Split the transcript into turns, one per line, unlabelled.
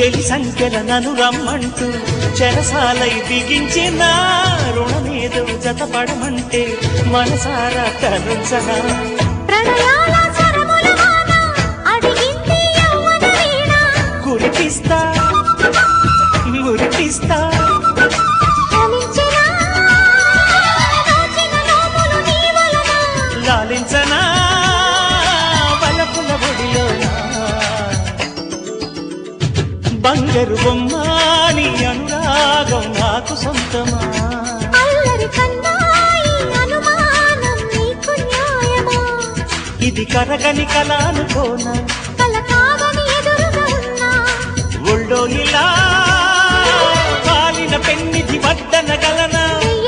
చెలి సంఖ్యల నను రమ్మంటూ చెరసాలై బిగించిన. రుణమేదో జతపడమంటే మనసారా తరుంచనా. కురిపిస్తా మురిపిస్తా లాలించనా బలపుల ఒడిలోనా? బంగారు బొమ్మ నీ అనురాగం నాకు సొంతమా? ఇది కరగని కల అనుకోనా ఒళ్ళో ఇలా